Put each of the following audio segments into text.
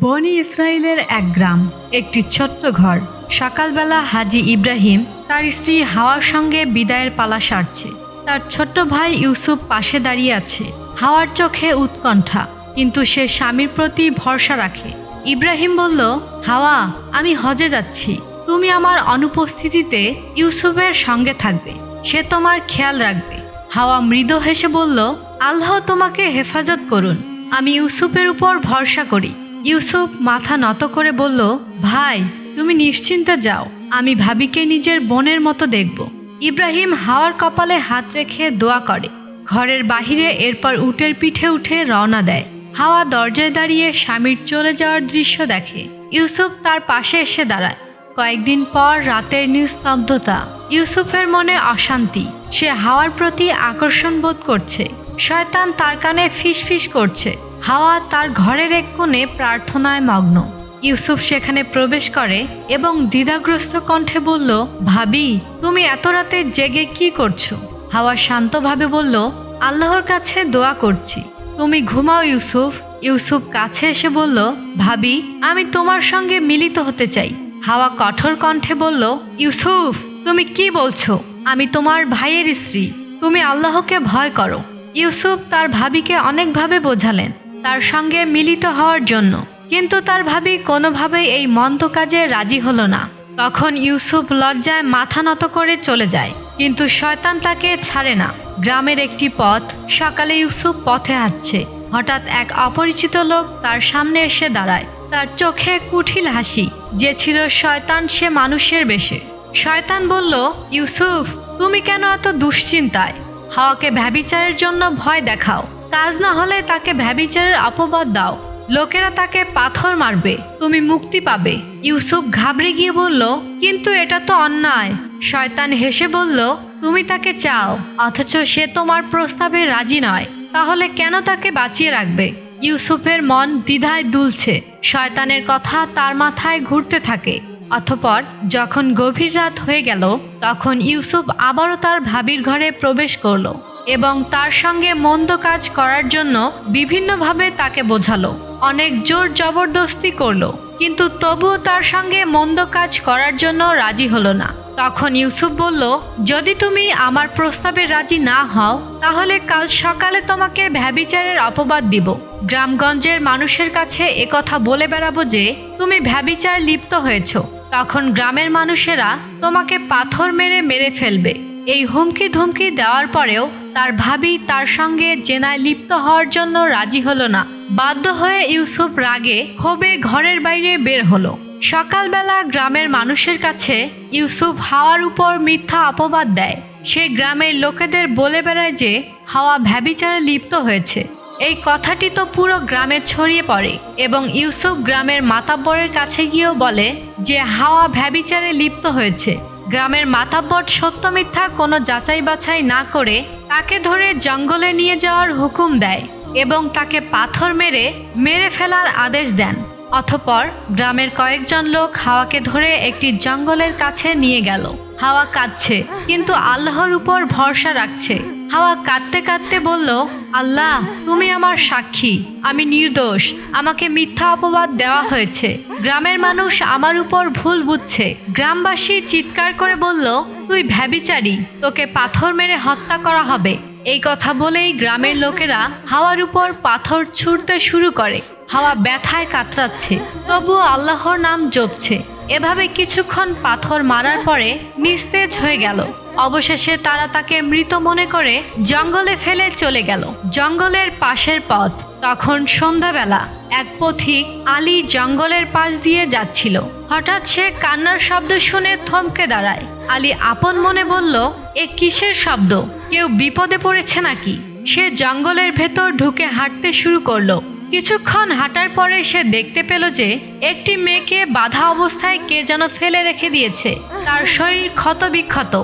বনি ইসরায়েলের এক গ্রাম, একটি ছোট্ট ঘর। সকালবেলা হাজি ইব্রাহিম তার স্ত্রী হাওয়ার সঙ্গে বিদায়ের পালা সারছে। তার ছোট্ট ভাই ইউসুফ পাশে দাঁড়িয়ে আছে। হাওয়ার চোখে উৎকণ্ঠা, কিন্তু সে স্বামীর প্রতি ভরসা রাখে। ইব্রাহিম বলল, হাওয়া, আমি হজে যাচ্ছি। তুমি আমার অনুপস্থিতিতে ইউসুফের সঙ্গে থাকবে। সে তোমার খেয়াল রাখবে। হাওয়া মৃদু হেসে বলল, আল্লাহ তোমাকে হেফাজত করুন। আমি ইউসুফের উপর ভরসা করি। ইউসুফ মাথা নত করে বলল, ভাই, তুমি নিশ্চিন্তে যাও। আমি ভাবিকে নিজের বোনের মতো দেখব। ইব্রাহিম হাওয়ার কপালে হাত রেখে দোয়া করে। ঘরের বাহিরে এরপর উটের পিঠে উঠে রওনা দেয়। হাওয়া দরজায় দাঁড়িয়ে স্বামীর চলে যাওয়ার দৃশ্য দেখে। ইউসুফ তার পাশে এসে দাঁড়ায়। কয়েকদিন পর রাতের নিস্তব্ধতা। ইউসুফের মনে অশান্তি। সে হাওয়ার প্রতি আকর্ষণ বোধ করছে। শয়তান তার কানে ফিসফিস করছে। হাওয়া তার ঘরের এক কোণে প্রার্থনায় মগ্ন। ইউসুফ সেখানে প্রবেশ করে এবং দ্বিধাগ্রস্ত কণ্ঠে বলল, ভাবি, তুমি এত রাতে জেগে কি করছ? হাওয়া শান্তভাবে বলল, আল্লাহর কাছে দোয়া করছি। তুমি ঘুমাও, ইউসুফ। ইউসুফ কাছে এসে বলল, ভাবি, আমি তোমার সঙ্গে মিলিত হতে চাই। হাওয়া কঠোর কণ্ঠে বলল, ইউসুফ, তুমি কি বলছো? আমি তোমার ভাইয়ের স্ত্রী। তুমি আল্লাহকে ভয় করো। ইউসুফ তার ভাবিকে অনেকভাবে বোঝালেন, তার সঙ্গে মিলিত হওয়ার জন্য। কিন্তু তার ভাবি কোনোভাবেই এই মন্দ কাজে রাজি হলো না। তখন ইউসুফ লজ্জায় মাথা নত করে চলে যায়, কিন্তু শয়তান তাকে ছাড়ে না। গ্রামের একটি পথ, সকালে ইউসুফ পথে হাঁটছে। হঠাৎ এক অপরিচিত লোক তার সামনে এসে দাঁড়ায়। তার চোখে কুঠিল হাসি, যে ছিল শয়তান সে মানুষের বেশে। শয়তান বলল, ইউসুফ, তুমি কেন এত দুশ্চিন্তায়? হাওয়াকে ভ্যাবিচারের জন্য ভয় দেখাও। কাজ না হলে তাকে ভ্যাবিচারের অপবাদ দাও। লোকেরা তাকে পাথর মারবে, তুমি মুক্তি পাবে। ইউসুফ ঘাবড়ে গিয়ে বলল, কিন্তু এটা তো অন্যায়। শয়তান হেসে বলল, তুমি তাকে চাও, অথচ সে তোমার প্রস্তাবে রাজি নয়। তাহলে কেন তাকে বাঁচিয়ে রাখবে? ইউসুফের মন দ্বিধায় দুলছে। শয়তানের কথা তার মাথায় ঘুরতে থাকে। অথপর যখন গভীর রাত হয়ে গেল, তখন ইউসুফ আবারও তার ভাবির ঘরে প্রবেশ করল এবং তার সঙ্গে মন্দ কাজ করার জন্য বিভিন্নভাবে তাকে বোঝালো। অনেক জোর জবরদস্তি করল, কিন্তু তবুও তার সঙ্গে মন্দ কাজ করার জন্য রাজি হলো না। তখন ইউসুফ বলল, যদি তুমি আমার প্রস্তাবে রাজি না হও, তাহলে কাল সকালে তোমাকে ভ্যাবিচারের অপবাদ দিব। গ্রামগঞ্জের মানুষের কাছে একথা বলে বেড়াবো যে, তুমি ভ্যাবিচার লিপ্ত হয়েছ। তখন গ্রামের মানুষেরা তোমাকে পাথর মেরে মেরে ফেলবে। এই হুমকি ধুমকি দেওয়ার পরেও তার ভাবি তার সঙ্গে জেনায় লিপ্ত হওয়ার জন্য রাজি হলো না। বাধ্য হয়ে ইউসুফ রাগে ক্ষোভে ঘরের বাইরে বের হলো। সকালবেলা গ্রামের মানুষের কাছে ইউসুফ হাওয়ার উপর মিথ্যা অপবাদ দেয়। সে গ্রামের লোকেদের বলে বেড়ায় যে হাওয়া ভ্যাবিচারে লিপ্ত হয়েছে। এই কথাটি তো পুরো গ্রামে ছড়িয়ে পড়ে এবং ইউসুফ গ্রামের মাতাব্বরের কাছে গিয়েও বলে যে হাওয়া ভ্যাবিচারে লিপ্ত হয়েছে। গ্রামের মাতাব্বর সত্য মিথ্যা কোনো যাচাই বাছাই না করে তাকে ধরে জঙ্গলে নিয়ে যাওয়ার হুকুম দেয় এবং তাকে পাথর মেরে মেরে ফেলার আদেশ দেন। অথপর গ্রামের কয়েকজন লোক হাওয়াকে ধরে একটি জঙ্গলের কাছে নিয়ে গেল। হাওয়া কাঁদছে, কিন্তু আল্লাহর উপর ভরসা রাখছে। হাওয়া কাঁদতে কাঁদতে বলল, আল্লাহ, তুমি আমার সাক্ষী, আমি নির্দোষ, আমাকে মিথ্যা অপবাদ দেওয়া হয়েছে। গ্রামের মানুষ আমার উপর ভুল বুঝছে। গ্রামবাসী চিৎকার করে বলল, তুই ভ্যাবিচারি, তোকে পাথর মেরে হত্যা করা হবে। এই কথা বলেই গ্রামের লোকেরা হাওয়ার উপর পাথর ছুঁড়তে শুরু করে। হাওয়া ব্যথায় কাতরাচ্ছে। তবুও আল্লাহর নাম জপছে। এভাবে কিছুক্ষণ পাথর মারার পরে নিস্তেজ হয়ে গেল। অবশেষে তারা তাকে মৃত মনে করে জঙ্গলে ফেলে চলে গেল। জঙ্গলের পাশের পথ। তখন সন্ধ্যাবেলা এক পথিক আলী জঙ্গলের পাশ দিয়ে যাচ্ছিল। হঠাৎ সে কান্নার শব্দ শুনে থমকে দাঁড়ায়। আলী আপন মনে বলল, এ কিসের শব্দ? কেউ বিপদে পড়েছে নাকি? সে জঙ্গলের ভেতর ঢুকে হাঁটতে শুরু করল। কিছুক্ষণ হাঁটার পরে সে দেখতে পেল যে, একটি মেয়েকে বাধা অবস্থায় কে যেন ফেলে রেখে দিয়েছে। তার শরীর ক্ষত বিক্ষত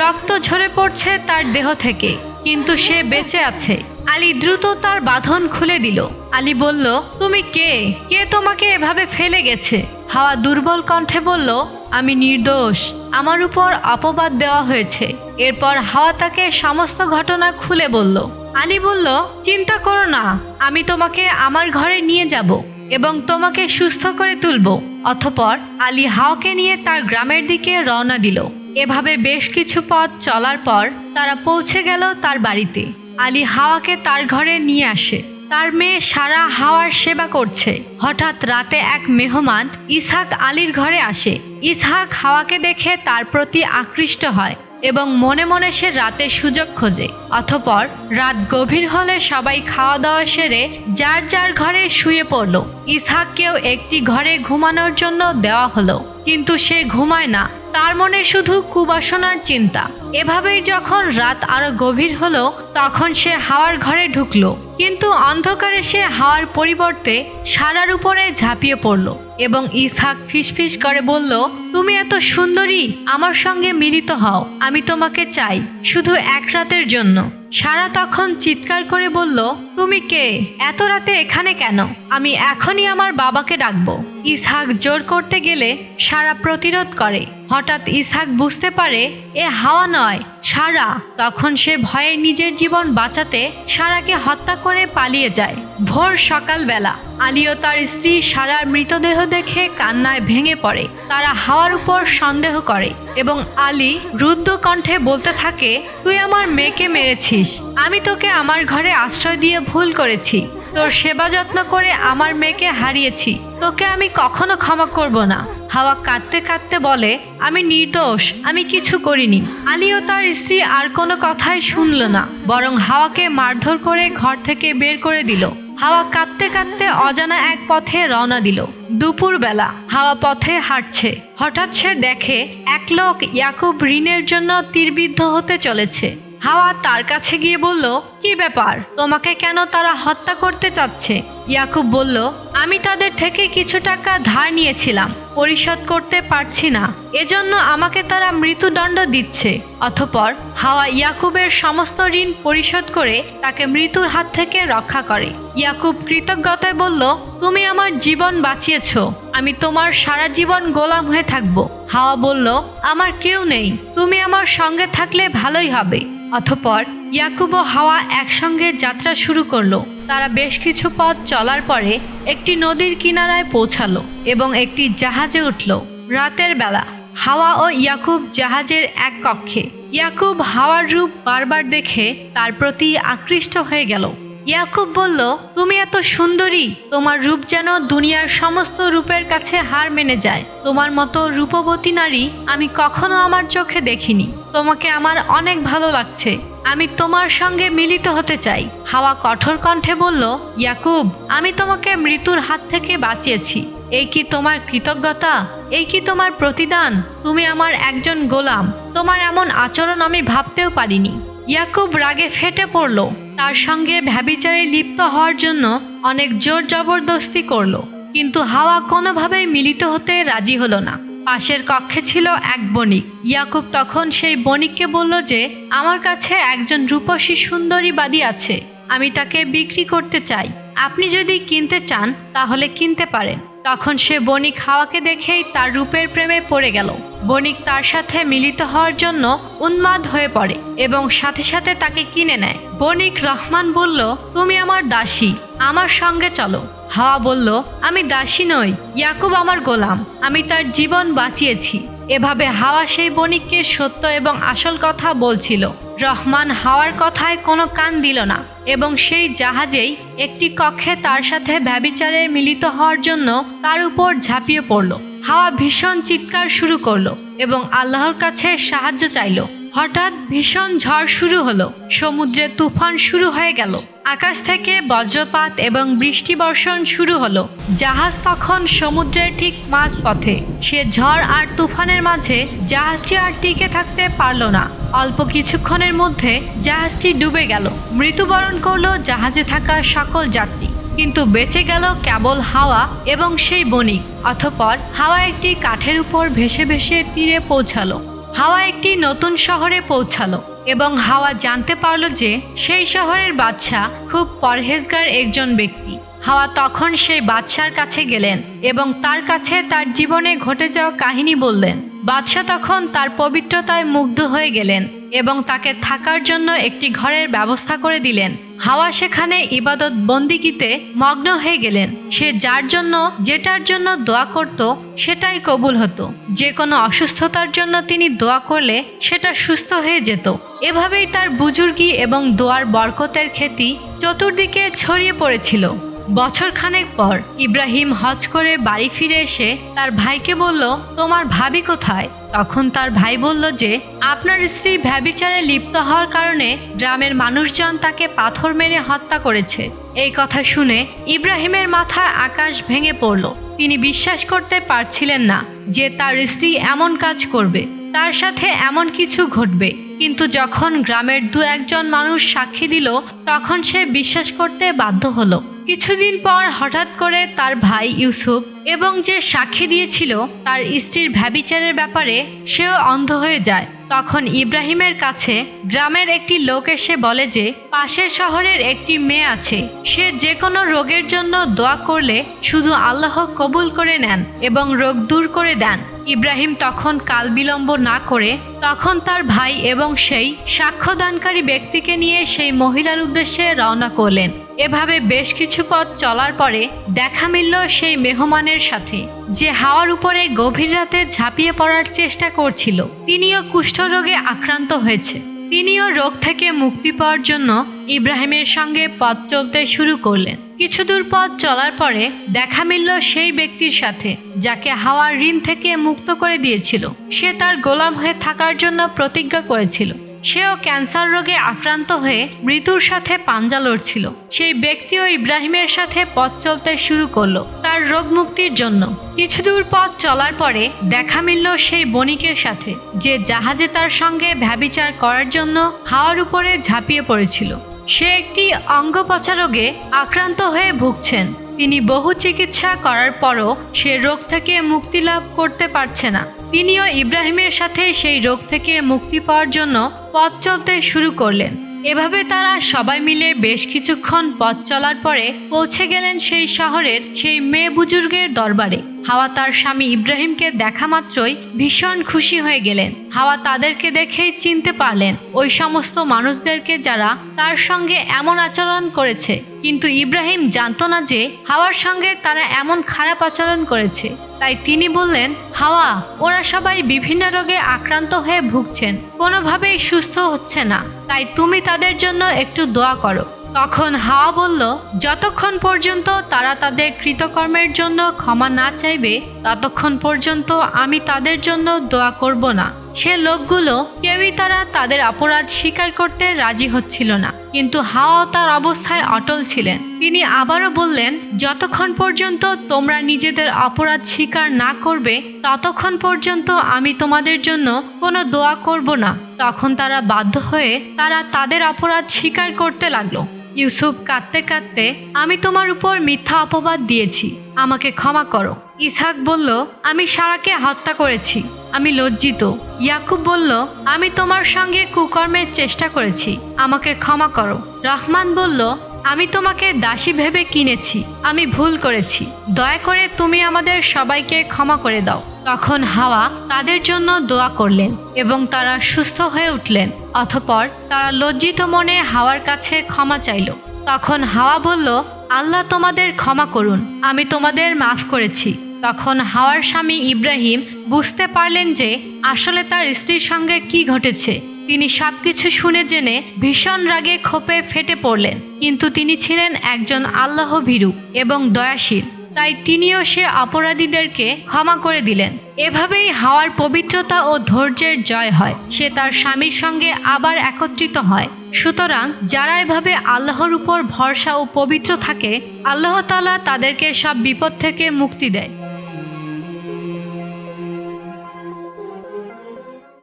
রক্ত ঝরে পড়ছে তার দেহ থেকে, কিন্তু সে বেঁচে আছে। আলী দ্রুত তার বাঁধন খুলে দিল। আলী বলল, তুমি কে? কে তোমাকে এভাবে ফেলে গেছে? হাওয়া দুর্বল কণ্ঠে বলল, আমি নির্দোষ। আমার উপর অপবাদ দেওয়া হয়েছে। এরপর হাওয়া তাকে সমস্ত ঘটনা খুলে বলল। আলী বলল, চিন্তা করো না। আমি তোমাকে আমার ঘরে নিয়ে যাব এবং তোমাকে সুস্থ করে তুলব। অথপর আলী হাওকে নিয়ে তার গ্রামের দিকে রওনা দিল। এভাবে বেশ কিছু পথ চলার পর তারা পৌঁছে গেল তার বাড়িতে। আলী হাওয়াকে তার ঘরে নিয়ে আসে। তার মেয়ে সারা হাওয়ার সেবা করছে। হঠাৎ রাতে এক মেহমান ইসহাক আলীর ঘরে আসে। ইসহাক হাওয়াকে দেখে তার প্রতি আকৃষ্ট হয় এবং মনে মনে সে রাতে সুযোগ খোঁজে। অথপর রাত গভীর হলে সবাই খাওয়া দাওয়া সেরে যার যার ঘরে শুয়ে পড়ল। ইসহাককেও একটি ঘরে ঘুমানোর জন্য দেওয়া হলো। কিন্তু সে ঘুমায় না। তার মনে শুধু কুবাসনার চিন্তা। এভাবেই যখন রাত আরও গভীর হলো, তখন সে হাওয়ার ঘরে ঢুকলো। কিন্তু অন্ধকারে সে হাওয়ার পরিবর্তে সারার উপরে ঝাঁপিয়ে পড়ল এবং ইসহাক ফিসফিস করে বলল, তুমি এত সুন্দরী, আমার সঙ্গে মিলিত হও, আমি তোমাকে চাই, শুধু এক রাতের জন্য। সারা তখন চিৎকার করে বলল, তুমি কে? এত রাতে এখানে কেন? আমি এখনই আমার বাবাকে ডাকবো। ইসহাক জোর করতে গেলে সারা প্রতিরোধ করে। হঠাৎ ইসহাক বুঝতে পারে, এ হাওয়া নয়, সারা। তখন সে ভয়ে নিজের জীবন বাঁচাতে সারাকে হত্যা করে পালিয়ে যায়। ভোর সকালবেলা, আলিও তার স্ত্রী সারার মৃতদেহ দেখে কান্নায় ভেঙে পড়ে। তারা হাওয়ার উপর সন্দেহ করে এবং আলী রুদ্ধ কণ্ঠে বলতে থাকে, তুই আমার মেয়েকে মেরেছিস। আমি তোকে আমার ঘরে আশ্রয় দিয়ে ভুল করেছি। তোর সেবা যত্ন করে আমার মেয়েকে হারিয়েছি। তোকে আমি কখনো ক্ষমা করব না। হাওয়া কাঁদতে কাঁদতে বলে, আমি নির্দোষ, আমি কিছু করিনি। আলী ও তার স্ত্রী আর কোনো কথাই শুনল না, বরং হাওয়াকে মারধর করে ঘর থেকে বের করে দিল। হাওয়া কাঁদতে কাঁদতে অজানা এক পথে রওনা দিল। দুপুরবেলা হাওয়া পথে হাঁটছে। হঠাৎ সে দেখে, এক লোক ইয়াকুব ঋণের জন্য তীরবিদ্ধ হতে চলেছে। হাওয়া তার কাছে গিয়ে বলল, কি ব্যাপার? তোমাকে কেন তারা হত্যা করতে চাচ্ছে? ইয়াকুব বলল, আমি তাদের থেকে কিছু টাকা ধার নিয়েছিলাম। পরিশোধ করতে পারছি না। এজন্য আমাকে তারা মৃত্যুদণ্ড দিচ্ছে। অথপর হাওয়া ইয়াকুবের সমস্ত ঋণ পরিশোধ করে তাকে মৃত্যুর হাত থেকে রক্ষা করে। ইয়াকুব কৃতজ্ঞতায় বলল, তুমি আমার জীবন বাঁচিয়েছ। আমি তোমার সারা জীবন গোলাম হয়ে থাকব। হাওয়া বলল, আমার কেউ নেই। তুমি আমার সঙ্গে থাকলে ভালোই হবে। অথপর ইয়াকুব ও হাওয়া একসঙ্গে যাত্রা শুরু করল। তারা বেশ কিছু পথ চলার পরে একটি নদীর কিনারায় পৌঁছালো এবং একটি জাহাজে উঠল। রাতের বেলা হাওয়া ও ইয়াকুব জাহাজের এক কক্ষে। ইয়াকুব হাওয়ার রূপ বারবার দেখে তার প্রতি আকৃষ্ট হয়ে গেল। ইয়াকুব বলল, তুমি এত সুন্দরী, তোমার রূপ যেন দুনিয়ার সমস্ত রূপের কাছে হার মেনে যায়। তোমার মতো রূপবতী নারী আমি কখনো আমার চোখে দেখিনি। তোমাকে আমার অনেক ভালো লাগছে। আমি তোমার সঙ্গে মিলিত হতে চাই। হাওয়া কঠোর কণ্ঠে বলল, ইয়াকুব, আমি তোমাকে মৃত্যুর হাত থেকে বাঁচিয়েছি। এই কি তোমার কৃতজ্ঞতা? এই কি তোমার প্রতিদান? তুমি আমার একজন গোলাম। তোমার এমন আচরণ আমি ভাবতেও পারিনি। ইয়াকুব রাগে ফেটে পড়ল। তার সঙ্গে ভ্যাবিচারে লিপ্ত হওয়ার জন্য অনেক জোর জবরদস্তি করল। কিন্তু হাওয়া কোনোভাবেই মিলিত হতে রাজি হলো না। পাশের কক্ষে ছিল এক বণিক। ইয়াকুব তখন সেই বণিককে বলল যে, আমার কাছে একজন রূপসী সুন্দরী বাদী আছে। আমি তাকে বিক্রি করতে চাই। আপনি যদি কিনতে চান, তাহলে কিনতে পারেন। তখন সে বণিক হাওয়াকে দেখেই তার রূপের প্রেমে পড়ে গেল। বণিক তার সাথে মিলিত হওয়ার জন্য উন্মাদ হয়ে পড়ে এবং সাথে সাথে তাকে কিনে নেয়। বণিক রহমান বলল, তুমি আমার দাসী, আমার সঙ্গে চলো। হাওয়া বলল, আমি দাসী নই, ইয়াকুব আমার গোলাম, আমি তার জীবন বাঁচিয়েছি। এভাবে হাওয়া সেই বণিককে সত্য এবং আসল কথা বলছিল। রহমান হাওয়ার কথায় কোনো কান দিল না এবং সেই জাহাজেই একটি কক্ষে তার সাথে ব্যবিচারে মিলিত হওয়ার জন্য তার উপর ঝাঁপিয়ে পড়ল। হাওয়া ভীষণ চিৎকার শুরু করল এবং আল্লাহর কাছে সাহায্য চাইলো। হঠাৎ ভীষণ ঝড় শুরু হলো। সমুদ্রে তুফান শুরু হয়ে গেল। আকাশ থেকে বজ্রপাত এবং বৃষ্টি বর্ষণ শুরু হলো। জাহাজ তখন সমুদ্রের ঠিক মাঝ পথে সে ঝড় আর তুফানের মাঝে জাহাজটি আর টিকে থাকতে পারল না। অল্প কিছুক্ষণের মধ্যে জাহাজটি ডুবে গেল। মৃত্যুবরণ করল জাহাজে থাকা সকল যাত্রী। কিন্তু বেঁচে গেল কেবল হাওয়া এবং সেই বণিক। অথপর হাওয়া একটি কাঠের উপর ভেসে ভেসে তীরে পৌঁছালো। হাওয়া একটি নতুন শহরে পৌঁছালো এবং হাওয়া জানতে পারল যে সেই শহরের বাদশাহ খুব পরহেজগার একজন ব্যক্তি। হাওয়া তখন সেই বাদশার কাছে গেলেন এবং তার কাছে তার জীবনে ঘটে যাওয়া কাহিনী বললেন বাদশাহ তখন তার পবিত্রতায় মুগ্ধ হয়ে গেলেন এবং তাকে থাকার জন্য একটি ঘরের ব্যবস্থা করে দিলেন। হাওয়া সেখানে ইবাদত বন্দিকিতে মগ্ন হয়ে গেলেন। সে যার জন্য, যেটার জন্য দোয়া করত, সেটাই কবুল হতো। যে কোনো অসুস্থতার জন্য তিনি দোয়া করলে সেটা সুস্থ হয়ে যেত। এভাবেই তার বুজুর্গি এবং দোয়ার বরকতের খ্যাতি চতুর্দিকে ছড়িয়ে পড়েছিল। বছর খানেক পর ইব্রাহিম হজ করে বাড়ি ফিরে এসে তার ভাইকে বলল, তোমার ভাবি কোথায়? তখন তার ভাই বলল যে, আপনার স্ত্রী ভ্যাবিচারে লিপ্ত হওয়ার কারণে গ্রামের মানুষজন তাকে পাথর মেরে হত্যা করেছে। এই কথা শুনে ইব্রাহিমের মাথায় আকাশ ভেঙে পড়ল। তিনি বিশ্বাস করতে পারছিলেন না যে তার স্ত্রী এমন কাজ করবে, তার সাথে এমন কিছু ঘটবে। কিন্তু যখন গ্রামের দু একজন মানুষ সাক্ষী দিল, তখন সে বিশ্বাস করতে বাধ্য হলো। কিছুদিন পর হঠাৎ করে তার ভাই ইউসুফ এবং যে সাক্ষী দিয়েছিল তার স্ত্রীর ভ্যাবিচারের ব্যাপারে সেও অন্ধ হয়ে যায়। তখন ইব্রাহিমের কাছে গ্রামের একটি লোক এসে বলে যে, পাশের শহরের একটি মেয়ে আছে। সে যে কোনো রোগের জন্য দোয়া করলে শুধু আল্লাহ কবুল করে নেন এবং রোগ দূর করে দেন। ইব্রাহিম তখন কাল বিলম্ব না করে তখন তার ভাই এবং সেই সাক্ষ্যদানকারী ব্যক্তিকে নিয়ে সেই মহিলার উদ্দেশ্যে রওনা করলেন। এভাবে বেশ কিছু পথ চলার পরে দেখা মিলল সেই মেহমানের সাথে, যে হাওয়ার উপরে গভীর রাতে ঝাঁপিয়ে পড়ার চেষ্টা করছিল। তিনিও কুষ্ঠরোগে আক্রান্ত হয়েছে। তিনিও রোগ থেকে মুক্তি পাওয়ার জন্য ইব্রাহিমের সঙ্গে পথ চলতে শুরু করলেন। কিছু দূর পথ চলার পরে দেখা মিলল সেই ব্যক্তির সাথে, যাকে হাওয়ার ঋণ থেকে মুক্ত করে দিয়েছিল। সে তার গোলাম হয়ে থাকার জন্য প্রতিজ্ঞা করেছিল। সেও ক্যান্সার রোগে আক্রান্ত হয়ে মৃত্যুর সাথে পাঞ্জা লড়ছিল। সেই ব্যক্তিও ইব্রাহিমের সাথে পথ চলতে শুরু করল তার রোগ মুক্তির জন্য। কিছু দূর পথ চলার পরে দেখা মিলল সেই বণিকের সাথে, যে জাহাজে তার সঙ্গে ভ্যাবিচার করার জন্য হাওয়ার উপরে ঝাঁপিয়ে পড়েছিল। সে একটি অঙ্গপচা রোগে আক্রান্ত হয়ে ভুগছেন। তিনি বহু চিকিৎসা করার পরও সে রোগ থেকে মুক্তি লাভ করতে পারছে না। তিনিও ইব্রাহিমের সাথে সেই রোগ থেকে মুক্তি পাওয়ার জন্য পথ চলতে শুরু করলেন। এভাবে তারা সবাই মিলে বেশ কিছুক্ষণ পথ চলার পরে পৌঁছে গেলেন সেই শহরের সেই মেয়ে বুজুর্গের দরবারে। হাওয়া তার স্বামী ইব্রাহিমকে দেখা মাত্রই ভীষণ খুশি হয়ে গেলেন। হাওয়া তাদেরকে দেখেই চিনতে পারলেন, ওই সমস্ত মানুষদেরকে যারা তার সঙ্গে এমন আচরণ করেছে। কিন্তু ইব্রাহিম জানতো না যে হাওয়ার সঙ্গে তারা এমন খারাপ আচরণ করেছে। তাই তিনি বললেন, হাওয়া, ওরা সবাই বিভিন্ন রোগে আক্রান্ত হয়ে ভুগছেন, কোনোভাবেই সুস্থ হচ্ছে না। তাই তুমি তাদের জন্য একটু দোয়া করো। তখন হাওয়া বলল, যতক্ষণ পর্যন্ত তারা তাদের কৃতকর্মের জন্য ক্ষমা না চাইবে, ততক্ষণ পর্যন্ত আমি তাদের জন্য দোয়া করব না। সে লোকগুলো, কেউই তারা তাদের অপরাধ স্বীকার করতে রাজি হচ্ছিল না। কিন্তু হাওয়া তার অবস্থায় অটল ছিলেন। তিনি আবারও বললেন, যতক্ষণ পর্যন্ত তোমরা নিজেদের অপরাধ স্বীকার না করবে, ততক্ষণ পর্যন্ত আমি তোমাদের জন্য কোনো দোয়া করব না। তখন তারা বাধ্য হয়ে তারা তাদের অপরাধ স্বীকার করতে লাগল। ইউসুফ কাঁদতে কাঁদতে, আমি তোমার উপর মিথ্যা অপবাদ দিয়েছি। আমাকে ক্ষমা করো। ইসহাক বলল, আমি সারাকে হত্যা করেছি। আমি লজ্জিত। ইয়াকুব বলল, আমি তোমার সঙ্গে কুকর্মের চেষ্টা করেছি। আমাকে ক্ষমা করো। রহমান বলল আমি তোমাকে দাসী ভেবে কিনেছি, আমি ভুল করেছি। দয়া করে তুমি আমাদের সবাইকে ক্ষমা করে দাও। তখন হাওয়া তাদের জন্য দোয়া করলেন এবং তারা সুস্থ হয়ে উঠলেন। অথপর তারা লজ্জিত মনে হাওয়ার কাছে ক্ষমা চাইল। তখন হাওয়া বলল, আল্লাহ তোমাদের ক্ষমা করুন, আমি তোমাদের মাফ করেছি। তখন হাওয়ার স্বামী ইব্রাহিম বুঝতে পারলেন যে আসলে তার স্ত্রীর সঙ্গে কি ঘটেছে। তিনি সবকিছু শুনে জেনে ভীষণ রাগে ক্ষোভে ফেটে পড়লেন। কিন্তু তিনি ছিলেন একজন আল্লাহ ভীরু এবং দয়াশীল। তাই তিনিও সে অপরাধীদেরকে ক্ষমা করে দিলেন। এভাবেই হাওয়ার পবিত্রতা ও ধৈর্যের জয় হয়। সে তার স্বামীর সঙ্গে আবার একত্রিত হয়। সুতরাং যারা এভাবে আল্লাহর উপর ভরসা ও পবিত্র থাকে, আল্লাহ তাআলা তাদেরকে সব বিপদ থেকে মুক্তি দেয়।